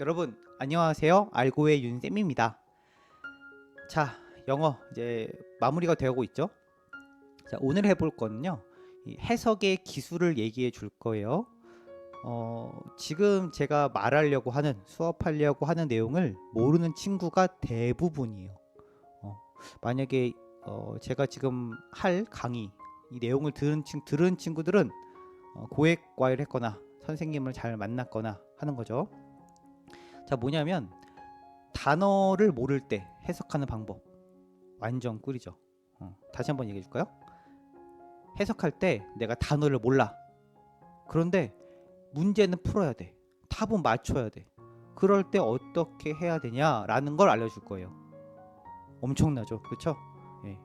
여러분 안녕하세요. 알고의 윤쌤입니다. 자, 영어 이제 마무리가 되고 있죠? 자, 오늘 해볼 거는요. 이 해석의 기술을 얘기해 줄 거예요. 어, 지금 제가 말하려고 하는 수업하려고 하는 내용을 모르는 친구가 대부분이에요. 어, 만약에 어, 제가 지금 할 강의 이 내용을 들은 친 들은 친구들은 어, 고액 과외를 했거나 선생님을 잘 만났거나 하는 거죠. 자, 뭐냐면 단어를 모를 때 해석하는 방법 완전 꿀이죠. 어, 다시 한번 얘기해 줄까요? 해석할 때 내가 단어를 몰라. 그런데 문제는 풀어야 돼. 답은 맞춰야 돼. 그럴 때 어떻게 해야 되냐라는 걸 알려줄 거예요. 엄청나죠, 그렇죠? 예.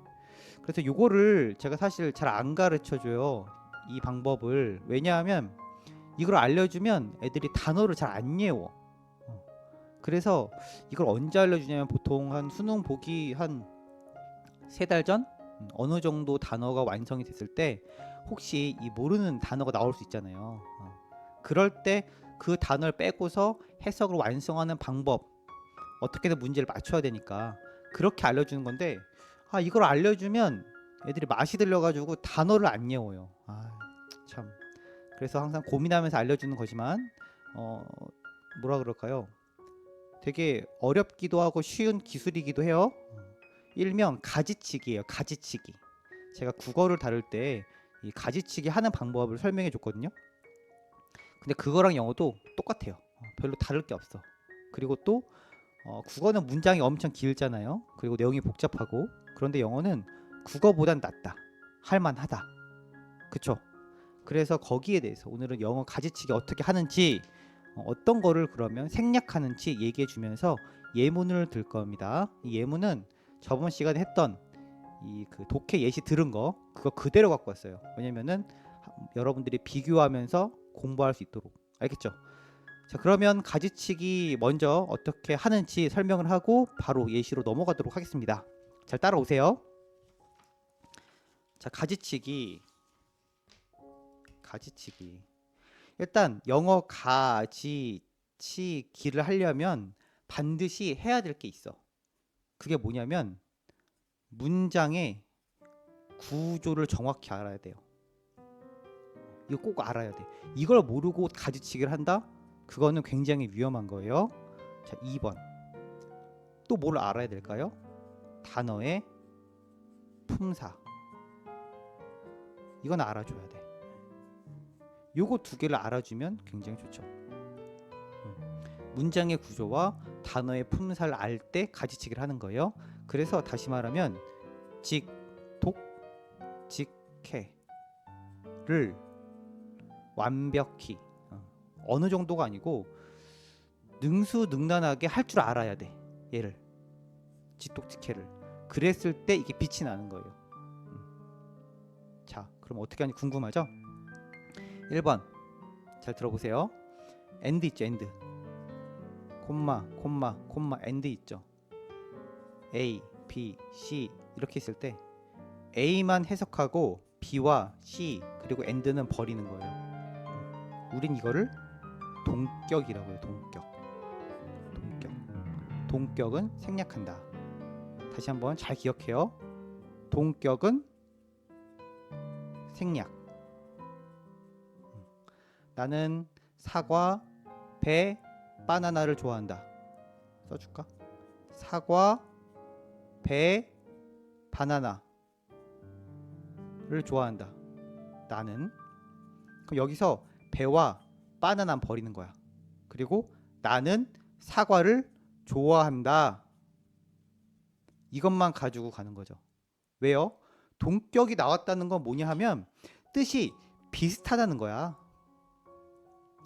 그래서 요거를 제가 사실 잘 안 가르쳐 줘요. 이 방법을 왜냐하면 이걸 알려주면 애들이 단어를 잘 안 외워. 어. 그래서 이걸 언제 알려주냐면 보통 한 수능 보기 한 세 달전 음, 어느 정도 단어가 완성이 됐을 때 혹시 이 모르는 단어가 나올 수 있잖아요. 어. 그럴 때 그 단어를 빼고서 해석을 완성하는 방법 어떻게든 문제를 맞춰야 되니까 그렇게 알려주는 건데 아 이걸 알려주면 애들이 맛이 들려가지고 단어를 안 외워요. 아 참 그래서 항상 고민하면서 알려주는 거지만 어 뭐라 그럴까요? 되게 어렵기도 하고 쉬운 기술이기도 해요. 일명 가지치기예요. 가지치기. 제가 국어를 다룰 때 이 가지치기 하는 방법을 설명해 줬거든요. 근데 그거랑 영어도 똑같아요. 어, 별로 다를 게 없어. 그리고 또 어, 국어는 문장이 엄청 길잖아요. 그리고 내용이 복잡하고 그런데 영어는 국어보단 낫다. 할만하다. 그쵸? 그래서 거기에 대해서 오늘은 영어 가지치기 어떻게 하는지 어, 어떤 거를 그러면 생략하는지 얘기해 주면서 예문을 들 겁니다. 이 예문은 저번 시간에 했던 이 그 독해 예시 들은 거 그거 그대로 갖고 왔어요. 왜냐면은 하- 여러분들이 비교하면서 공부할 수 있도록 알겠죠? 자 그러면 가지치기 먼저 어떻게 하는지 설명을 하고 바로 예시로 넘어가도록 하겠습니다. 잘 따라오세요. 자 가지치기 가지치기 일단 영어 가 지 치 기를 하려면 반드시 해야 될 게 있어. 그게 뭐냐면 문장의 구조를 정확히 알아야 돼요. 이거 꼭 알아야 돼. 이걸 모르고 가지치기를 한다? 그거는 굉장히 위험한 거예요. 자, 2번. 또 뭘 알아야 될까요? 단어의 품사. 이건 알아줘야 돼. 요거 두 개를 알아주면 굉장히 좋죠. 음. 문장의 구조와 단어의 품사를 알 때 가지치기를 하는 거예요. 그래서 다시 말하면 직, 독, 직 해를 완벽히 어, 어느 정도가 아니고 능수능란하게 할 줄 알아야 돼. 얘를 직독직해를 그랬을 때 이게 빛이 나는 거예요. 음. 자, 그럼 어떻게 하는지 궁금하죠? 1번 잘 들어보세요. 엔드 있죠, 엔드. 콤마, 콤마, 콤마, 엔드 있죠. A, B, C 이렇게 있을 때 A만 해석하고 B와 C 그리고 엔드는 버리는 거예요. 음. 우린 이거를 동격이라고 해요. 동격. 동격. 동격은 생략한다. 다시 한번 잘 기억해요. 동격은 생략. 음. 나는 사과, 배, 바나나를 좋아한다. 써줄까? 사과, 배, 바나나를 좋아한다. 나는 그럼 여기서 배와 바나나 버리는 거야. 그리고 나는 사과를 좋아한다. 이것만 가지고 가는 거죠. 왜요? 동격이 나왔다는 건 뭐냐 하면 뜻이 비슷하다는 거야.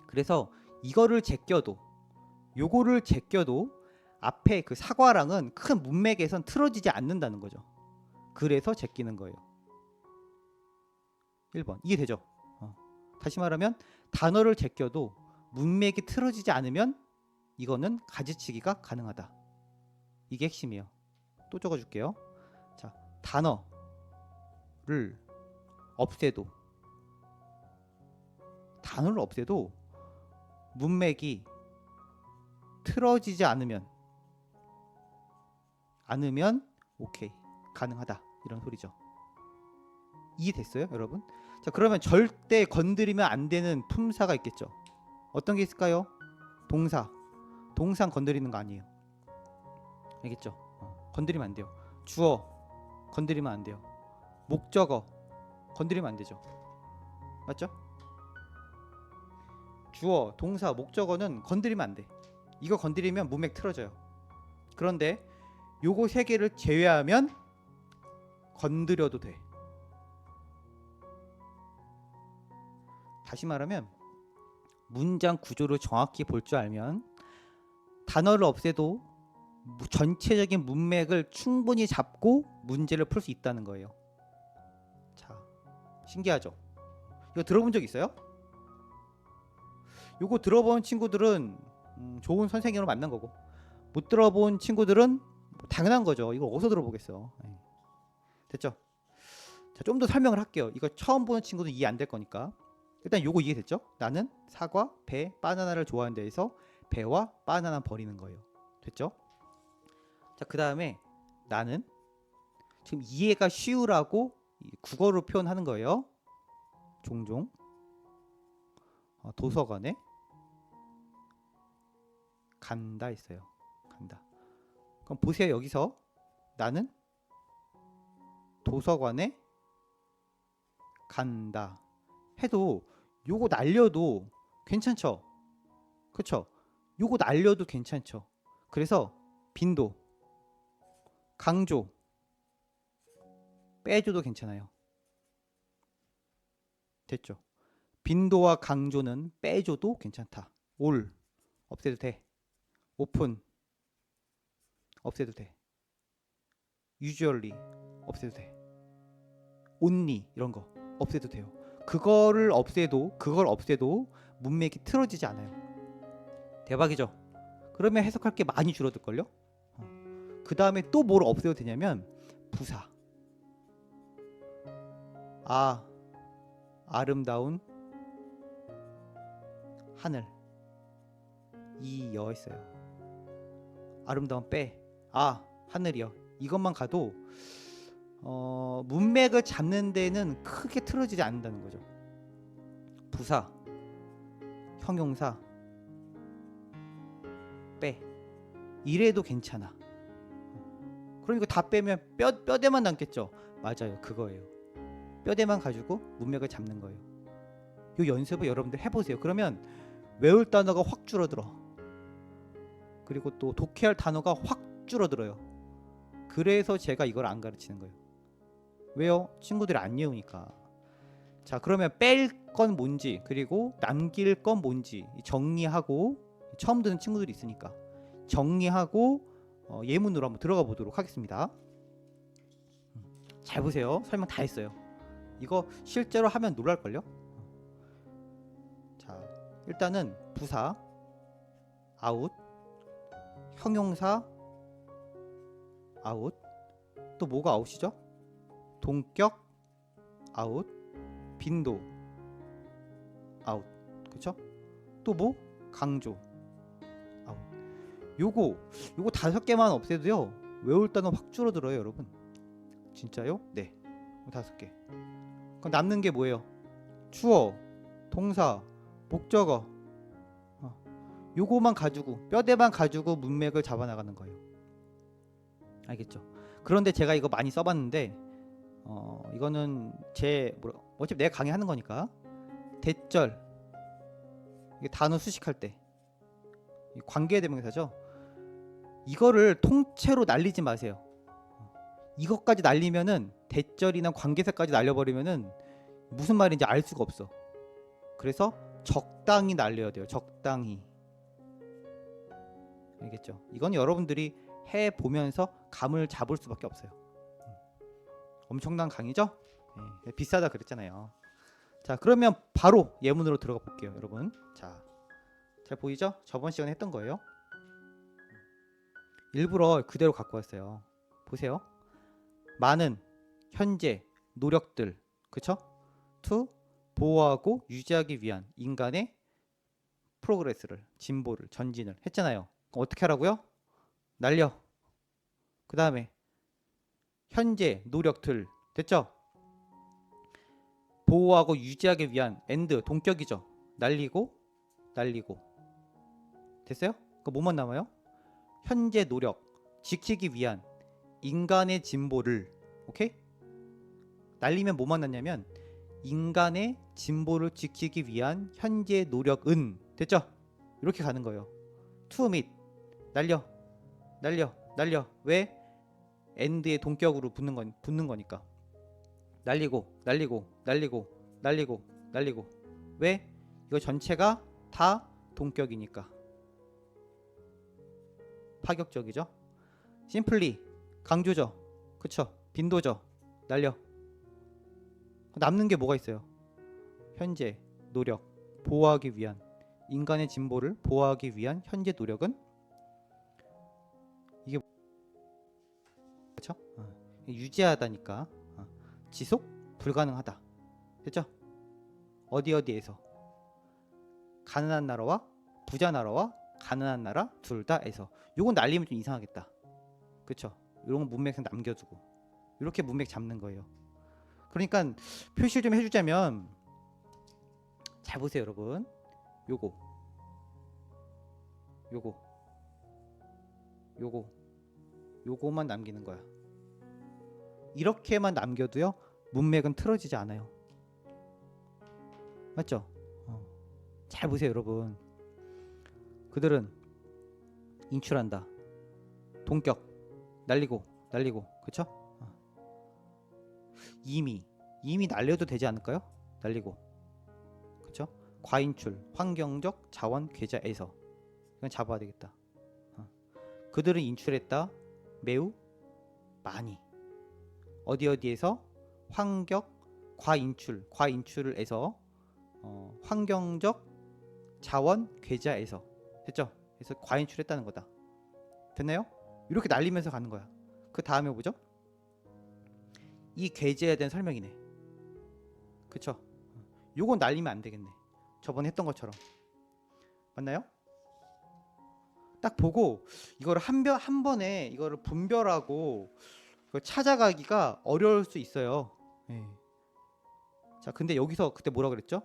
그래서 이거를 제껴도 요거를 제껴도 앞에 그 사과랑은 큰 문맥에선 틀어지지 않는다는 거죠. 그래서 제끼는 거예요. 1번 이해되죠? 어. 다시 말하면 단어를 제껴도 문맥이 틀어지지 않으면 이거는 가지치기가 가능하다. 이게 핵심이에요. 또 적어줄게요. 자 단어를 없애도 단어를 없애도 문맥이 틀어지지 않으면 않으면 오케이 가능하다 이런 소리죠. 이해됐어요, 여러분? 자 그러면 절대 건드리면 안 되는 품사가 있겠죠. 어떤 게 있을까요? 동사, 동상 건드리는 거 아니에요. 알겠죠? 어, 건드리면 안 돼요. 주어 건드리면 안 돼요. 목적어 건드리면 안 되죠. 맞죠? 주어, 동사, 목적어는 건드리면 안 돼. 이거 건드리면 문맥 틀어져요. 그런데 요거 세 개를 제외하면 건드려도 돼. 다시 말하면 문장 구조를 정확히 볼 줄 알면 단어를 없애도 무- 전체적인 문맥을 충분히 잡고 문제를 풀 수 있다는 거예요. 자, 신기하죠? 이거 들어본 적 있어요? 요거 들어본 친구들은 음, 좋은 선생님으로 만난 거고 못 들어본 친구들은 뭐 당연한 거죠. 이거 어디서 들어보겠어. 예. 됐죠? 자, 좀 더 설명을 할게요. 이거 처음 보는 친구도 이해 안 될 거니까. 일단 요거 이해됐죠? 나는 사과, 배, 바나나를 좋아하는 데에서 배와 바나나 버리는 거예요. 됐죠? 자, 그 다음에 나는 지금 이해가 쉬우라고 이 국어로 표현하는 거예요. 종종 어, 도서관에 간다 했어요. 간다. 그럼 보세요. 여기서 나는 도서관에 간다 해도 요거 날려도 괜찮죠? 그쵸? 요거 날려도 괜찮죠? 그래서 빈도 강조 빼줘도 괜찮아요. 됐죠? 빈도와 강조는 빼줘도 괜찮다. 올 없애도 돼. 오픈 없애도 돼. usually 없애도 돼. only 이런 거 없애도 돼요. 그거를 없애도 그걸 없애도 문맥이 틀어지지 않아요. 대박이죠. 그러면 해석할 게 많이 줄어들 걸요. 그 다음에 또 뭘 없애도 되냐면 부사. 아 아름다운 하늘 이 여 있어요. 아름다운 빼. 아 하늘이요. 이것만 가도 어, 문맥을 잡는 데는 크게 틀어지지 않는다는 거죠. 부사, 형용사, 빼. 이래도 괜찮아. 그러니까 다 빼면 뼈 뼈대만 남겠죠. 맞아요, 그거예요. 뼈대만 가지고 문맥을 잡는 거예요. 이 연습을 여러분들 해보세요. 그러면 외울 단어가 확 줄어들어. 그리고 또 독해할 단어가 확 줄어들어요. 그래서 제가 이걸 안 가르치는 거예요. 왜요? 친구들이 안 외우니까. 자, 그러면 뺄 건 뭔지 그리고 남길 건 뭔지 정리하고 처음 듣는 친구들이 있으니까 정리하고 어, 예문으로 한번 들어가 보도록 하겠습니다. 음, 잘 보세요. 설명 다 했어요. 이거 실제로 하면 놀랄걸요? 자, 일단은 부사 아웃 형용사 아웃 또 뭐가 아웃이죠? 동격 아웃 빈도 아웃 그쵸? 또 뭐? 강조 아웃 요거 요거 다섯 개만 없애도요 외울 단어 확 줄어들어요 여러분 진짜요? 네 요거 다섯 개 그럼 남는 게 뭐예요? 주어 동사 목적어 어. 요거만 가지고 뼈대만 가지고 문맥을 잡아 나가는 거예요 알겠죠? 그런데 제가 이거 많이 써봤는데 어 이거는 제 뭐라 어차피 내가 강의하는 거니까 대절 이게 단어 수식할 때이 관계 대명사죠. 이거를 통째로 날리지 마세요. 이것까지 날리면은 대절이나 관계사까지 날려버리면은 무슨 말인지 알 수가 없어. 그래서 적당히 날려야 돼요. 적당히. 알겠죠? 이건 여러분들이 해 보면서 감을 잡을 수밖에 없어요. 음. 엄청난 강의죠? 예, 비싸다 그랬잖아요. 자, 그러면 바로 예문으로 들어가 볼게요, 여러분. 자, 잘 보이죠? 저번 시간에 했던 거예요. 일부러 그대로 갖고 왔어요. 보세요. 많은 현재 노력들, 그쵸? to 보호하고 유지하기 위한 인간의 프로그레스를 진보를 전진을 했잖아요. 어떻게 하라고요? 날려. 그 다음에 현재 노력들 됐죠? 보호하고 유지하기 위한 엔드 동격이죠. 날리고 날리고 됐어요? 그 뭐만 남아요? 현재 노력 지키기 위한 인간의 진보를 오케이? 날리면 뭐만 남냐면 인간의 진보를 지키기 위한 현재 노력은 됐죠? 이렇게 가는 거예요. to meet 날려. 날려. 날려. 왜? 엔드의 동격으로 붙는 건 붙는 거니까. 날리고 날리고 날리고 날리고 날리고. 왜? 이거 전체가 다 동격이니까. 파격적이죠? 심플리. 강조죠? 그쵸? 빈도죠? 날려. 남는 게 뭐가 있어요? 현재 노력 보호하기 위한. 인간의 진보를 보호하기 위한 현재 노력은 이게 그렇죠? 유지하다니까 어, 지속 불가능하다. 됐죠? 어디 어디에서 가난한 나라와 부자 나라와 가난한 나라 둘 다에서 요건 날리면 좀 이상하겠다. 그렇죠? 이런 건 문맥상 남겨두고 이렇게 문맥 잡는 거예요. 그러니까 표시를 좀 해주자면 잘 보세요, 여러분. 요거, 요거, 요거, 요거만 남기는 거야. 이렇게만 남겨도요 문맥은 틀어지지 않아요. 맞죠? 어. 잘 보세요, 여러분. 그들은 인출한다. 동격 날리고 날리고 그쵸? 어. 이미 이미 날려도 되지 않을까요? 날리고 그쵸? 과인출 환경적 자원 계좌에서 이건 잡아야 되겠다. 어. 그들은 인출했다 매우 많이 어디 어디에서 환경 과인출 과인출을 해서 어, 환경적 자원 계좌에서 됐죠? 그래서 과인출했다는 거다. 됐나요? 이렇게 날리면서 가는 거야. 그 다음에 뭐죠? 이 계좌에 대한 설명이네. 그쵸? 요건 날리면 안 되겠네. 저번에 했던 것처럼. 맞나요? 딱 보고 이거를 한, 번, 한 번에 이거를 분별하고 그걸 찾아가기가 어려울 수 있어요. 예. 자, 근데 여기서 그때 뭐라 그랬죠?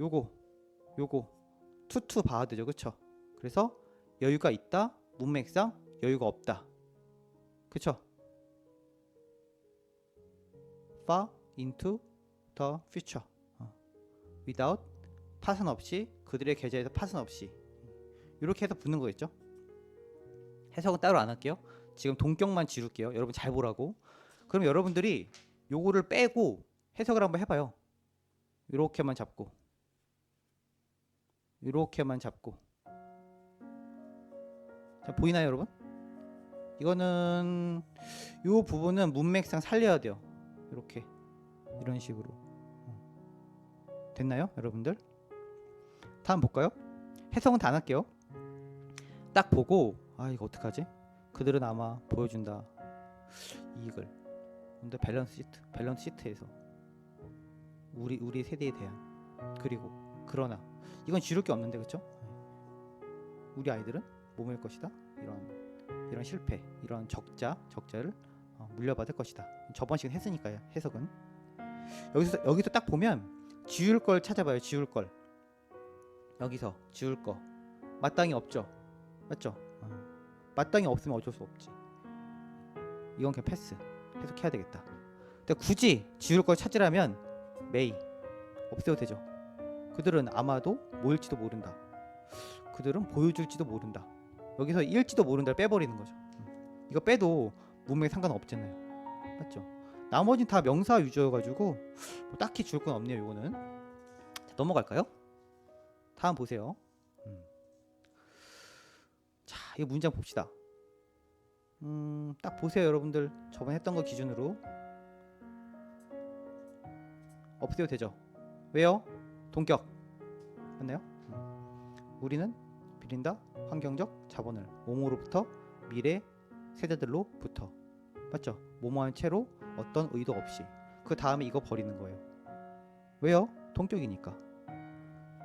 요거, 요거 투투 봐야 되죠, 그쵸? 그래서 여유가 있다, 문맥상 여유가 없다, 그쵸? far into the future, 어. without 파선 없이 그들의 계좌에서 파선 없이 이렇게 해서 붙는 거겠죠? 해석은 따로 안 할게요. 지금 동격만 지울게요. 여러분 잘 보라고. 그럼 여러분들이 요거를 빼고 해석을 한번 해봐요. 이렇게만 잡고, 이렇게만 잡고. 자 보이나요, 여러분? 이거는 요 부분은 문맥상 살려야 돼요. 이렇게 이런 식으로 어. 됐나요, 여러분들? 다음 볼까요? 해석은 다 안 할게요. 딱 보고 아 이거 어떡하지? 그들은 아마 보여준다. 이익을 근데 밸런스 시트 밸런스 시트에서 우리 우리 세대에 대한. 그리고 그러나. 이건 지를 게 없는데 그렇죠? 우리 아이들은 몸일 것이다. 이런 이런 실패 이런 적자 적자를 어, 물려받을 것이다. 저번 시간 했으니까요 해석은. 여기서 여기서 딱 보면 지울 걸 찾아봐요 지울 걸. 여기서 지울 거. 마땅히 없죠. 맞죠? 어. 마땅히 없으면 어쩔 수 없지. 이건 그냥 패스. 해석해야 되겠다. 근데 굳이 지울 걸 찾으라면 메이 없애도 되죠. 그들은 아마도 모일지도 모른다. 그들은 보여줄지도 모른다. 여기서 일지도 모른다를 빼버리는 거죠. 음. 이거 빼도 문맥 상관없잖아요. 맞죠? 나머지는 다 명사 유저여가지고 뭐 딱히 줄 건 없네요. 이거는 자, 넘어갈까요? 다음 보세요. 이 문장 봅시다. 음, 딱 보세요, 여러분들. 저번에 했던 거 기준으로 없애도 되죠. 왜요? 동격. 맞나요? 음. 우리는 비린다 환경적 자본을 몸으로부터 미래 세대들로부터 맞죠? 모모한 채로 어떤 의도 없이 그 다음에 이거 버리는 거예요. 왜요? 동격이니까.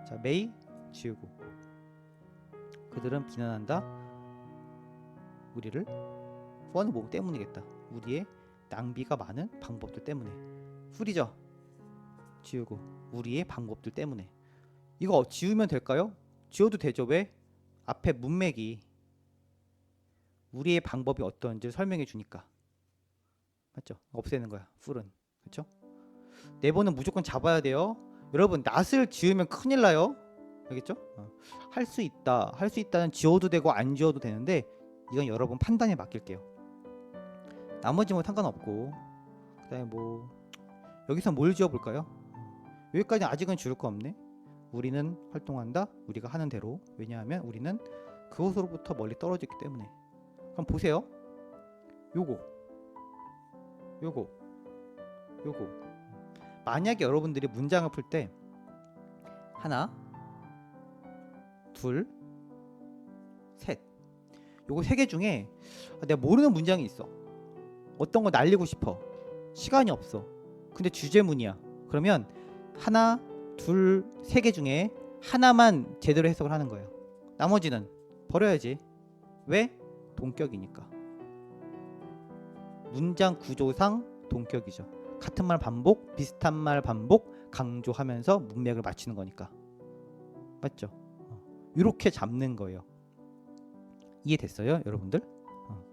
자, 메이 지우고 그들은 비난한다 우리를 for는 뭐 때문이겠다. 우리의 낭비가 많은 방법들 때문에. 풀이죠. 지우고 우리의 방법들 때문에. 이거 지우면 될까요? 지워도 되죠. 왜? 앞에 문맥이 우리의 방법이 어떤지 설명해 주니까. 맞죠? 없애는 거야. 풀은. 그렇죠? 네 번은 무조건 잡아야 돼요. 여러분 낫을 지으면 큰일 나요. 알겠죠? 어. 할수 있다. 할 수 있다는 지워도 되고 안 지워도 되는데 이건 여러분 판단에 맡길게요. 나머지 뭐 상관없고 그다음에 뭐 여기서 뭘 지워볼까요? 여기까지 아직은 지울 거 없네. 우리는 활동한다. 우리가 하는 대로. 왜냐하면 우리는 그곳으로부터 멀리 떨어졌기 때문에. 그럼 보세요. 요거, 요거, 요거. 만약에 여러분들이 문장을 풀 때 하나, 둘, 셋. 요거 세 개 중에 아, 내가 모르는 문장이 있어. 어떤 거 날리고 싶어. 시간이 없어. 근데 주제문이야. 그러면 하나, 둘, 세 개 중에 하나만 제대로 해석을 하는 거예요. 나머지는 버려야지. 왜? 동격이니까. 문장 구조상 동격이죠. 같은 말 반복, 비슷한 말 반복, 강조하면서 문맥을 맞추는 거니까. 맞죠? 이렇게 잡는 거예요. 이해됐어요, 여러분들? 어.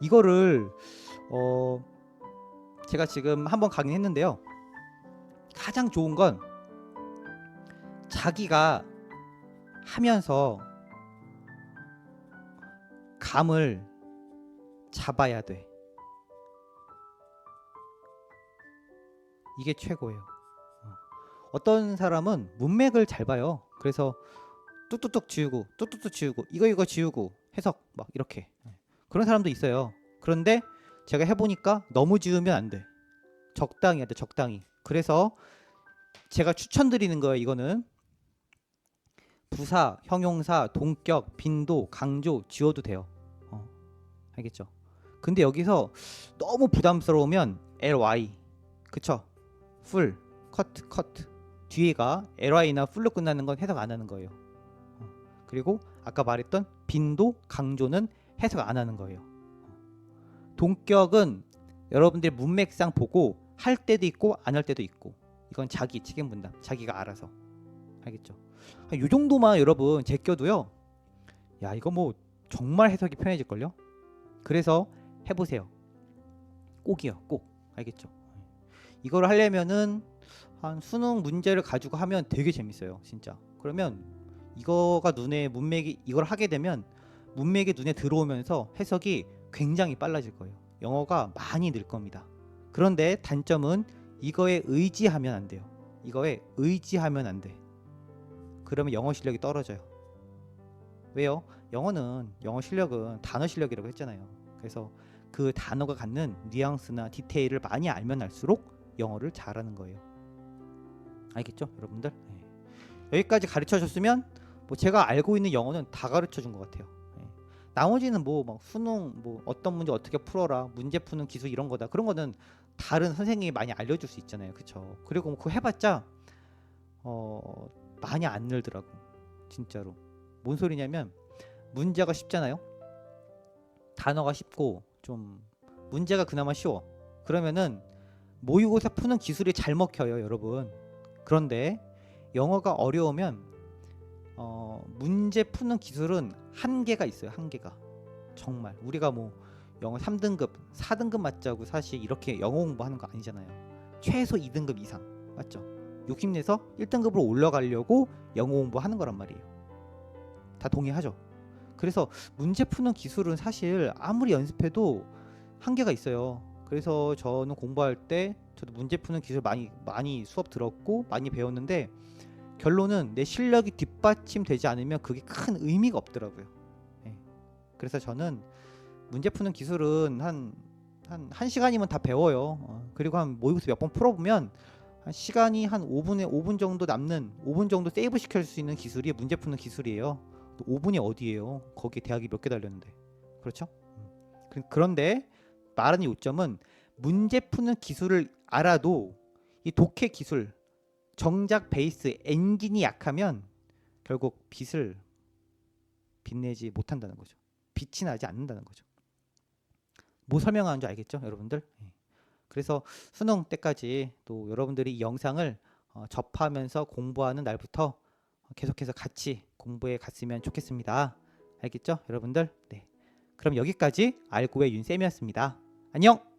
이거를 어 제가 지금 한번 강의했는데요. 가장 좋은 건 자기가 하면서 감을 잡아야 돼. 이게 최고예요. 어. 어떤 사람은 문맥을 잘 봐요. 그래서 뚝뚝뚝 지우고 뚝뚝뚝 지우고 이거 이거 지우고 해석 막 이렇게 그런 사람도 있어요. 그런데 제가 해보니까 너무 지우면 안 돼. 적당히 해야 돼. 적당히. 그래서 제가 추천드리는 거예요. 이거는 부사, 형용사, 동격, 빈도, 강조 지워도 돼요. 어, 알겠죠? 근데 여기서 너무 부담스러우면 ly 그쵸? 풀, 커트, 커트 뒤에가 ly나 풀로 끝나는 건 해석 안 하는 거예요. 어, 그리고 아까 말했던 빈도, 강조는 해석 안 하는 거예요. 동격은 여러분들이 문맥상 보고 할 때도 있고 안 할 때도 있고. 이건 자기 책임 분담 자기가 알아서. 알겠죠? 이 정도만 여러분 제껴도요. 야 이거 뭐 정말 해석이 편해질걸요? 그래서 해보세요. 꼭이요 꼭. 알겠죠? 이걸 하려면은 한 수능 문제를 가지고 하면 되게 재밌어요 진짜. 그러면 이거가 눈에 문맥이 이걸 하게 되면 문맥이 눈에 들어오면서 해석이 굉장히 빨라질 거예요. 영어가 많이 늘 겁니다. 그런데 단점은 이거에 의지하면 안 돼요. 이거에 의지하면 안 돼. 그러면 영어 실력이 떨어져요. 왜요? 영어는 영어 실력은 단어 실력이라고 했잖아요. 그래서 그 단어가 갖는 뉘앙스나 디테일을 많이 알면 알수록 영어를 잘하는 거예요. 알겠죠, 여러분들? 네. 여기까지 가르쳐 줬으면 뭐 제가 알고 있는 영어는 다 가르쳐 준 것 같아요. 네. 나머지는 뭐 막 수능 뭐 어떤 문제 어떻게 풀어라 문제 푸는 기술 이런 거다. 그런 거는 다른 선생님이 많이 알려줄 수 있잖아요. 그쵸? 그리고 뭐 그거 해봤자 어 많이 안 늘더라고 진짜로. 뭔 소리냐면 문제가 쉽잖아요? 단어가 쉽고 좀 문제가 그나마 쉬워. 그러면은 모의고사 푸는 기술이 잘 먹혀요 여러분. 그런데 영어가 어려우면 어, 문제 푸는 기술은 한계가 있어요. 한계가. 정말 우리가 뭐 영어 3등급, 4등급 맞자고 사실 이렇게 영어 공부하는 거 아니잖아요. 최소 2등급 이상. 맞죠? 욕심내서 1등급으로 올라가려고 영어 공부하는 거란 말이에요. 다 동의하죠? 그래서 문제 푸는 기술은 사실 아무리 연습해도 한계가 있어요. 그래서 저는 공부할 때 저도 문제 푸는 기술 많이 많이 수업 들었고 많이 배웠는데 결론은 내 실력이 뒷받침되지 않으면 그게 큰 의미가 없더라고요. 예. 그래서 저는 문제 푸는 기술은 한 한 한 시간이면 다 배워요. 어, 그리고 한 모의고사 몇 번 풀어보면 한 시간이 한 5분에 5분 정도 남는 5분 정도 세이브 시킬 수 있는 기술이 문제 푸는 기술이에요. 5분이 어디예요? 거기에 대학이 몇 개 달렸는데 그렇죠? 그- 그런데 말하는 요점은 문제 푸는 기술을 알아도 이 독해 기술 정작 베이스 엔진이 약하면 결국 빛을 빛내지 못한다는 거죠. 빛이 나지 않는다는 거죠. 뭐 설명하는 줄 알겠죠, 여러분들? 예. 그래서 수능 때까지 또 여러분들이 이 영상을 어, 접하면서 공부하는 날부터 계속해서 같이 공부해 갔으면 좋겠습니다. 알겠죠, 여러분들? 네. 그럼 여기까지 알고의 윤쌤이었습니다. 안녕.